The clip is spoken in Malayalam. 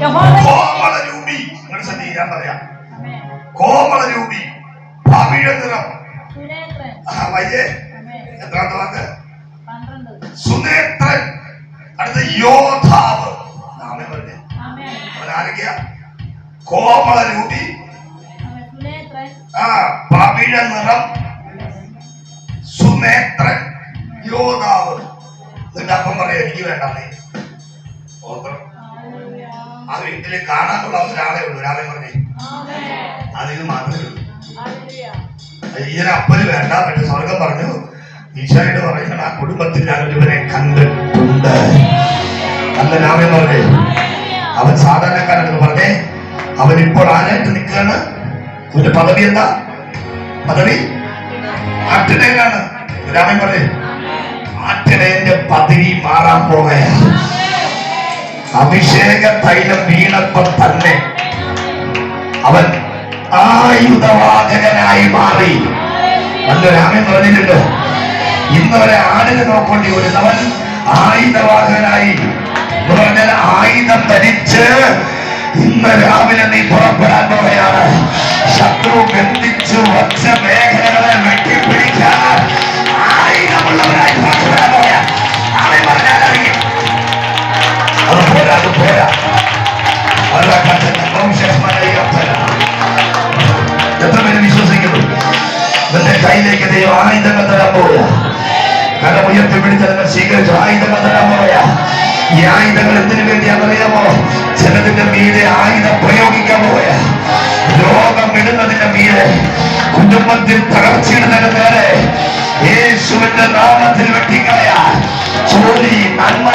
യഹോവ. കോമളരൂപി നിങ്ങൾ ഞാൻ പറയാം. ആമേൻ. കോമളരൂപി പവിഴ നിറം സുനേത്രൻ ആ, വയ്യേ. എത്രാമത്തെ വാക്ക്? സുനേത്രൻ. അടുത്ത യോദ്ധാവ്. നാമേ പറഞ്ഞേ. അവനാരൊക്കെയാ കോമളരൂപി ആമേൻ. ആ പവിഴ നിറം. സുനേത്രൻ. യോധാവ് എന്നിട്ട് അപ്പം പറയാം എനിക്ക് വേണ്ടാന്നേ. ഹല്ലേലൂയ. ആ വീട്ടിൽ കാണാനുള്ള ഒരാളെ ഉള്ളൂ ഒരാളെ പറഞ്ഞേ. അതിന് മാത്രമേ ഉള്ളൂ. ഈയൊരു അപ്പന് വേണ്ട. പക്ഷെ സ്വർഗം പറഞ്ഞു. ഈശോയോട് പറയുന്ന ആ കുടുംബത്തിൽ ഞാൻ ഒരുവനെ കണ്ടിട്ടുണ്ട് നല്ല രാമൻ പറഞ്ഞേ. അവൻ സാധാരണക്കാരെന്ന് പറഞ്ഞേ. അവൻ ഇപ്പോൾ ആരായിട്ട് നിൽക്കുകയാണ്? ഒരു പദവി എന്താ? പദവി? ആട്ടിടയനാണ്. രാമൻ പറഞ്ഞേ. ആട്ടിടയന്റെ പദവി മാറാൻ പോകയാ അഭിഷേക തൈലം വീണപ്പോൾ തന്നെ അവൻ ആയുധവാചകനായി മാറി. നല്ല രാമൻ പറഞ്ഞിട്ടുണ്ട്. ഇന്ന് ആടിനെ നോക്കേണ്ടി വരുന്നവൻ ആയുധവാഹനായി എന്ന് പറഞ്ഞാൽ ആയുധം ധരിച്ച് ഇന്ന് രാവിലെ നീ പുറപ്പെടാൻ പോവുകയാണ്. ശത്രു ബന്ധിച്ചു വച്ച പോരാ അത് പോരാ അതാ കത്തല്ല വംശസ്മരണയപ്പല എത്ര പേര് വിശ്വസിക്കുന്നു നിന്റെ കയ്യിലേക്ക് ദൈവം ആയുധങ്ങൾ തരാൻ പോവുക കരം ഉയർത്തി ചിലതിന്റെ മീതെ ആയുധം പ്രയോഗിക്കാൻ പോവുക രോഗം ഇടുന്നതിന്റെ മീതെ കുടുംബത്തിൽ തകർച്ചയിടുന്നതിന് നേരെ യേശുവിന്റെ നാമത്തിൽ വെട്ടിക്കളയാ ജോലി നന്മ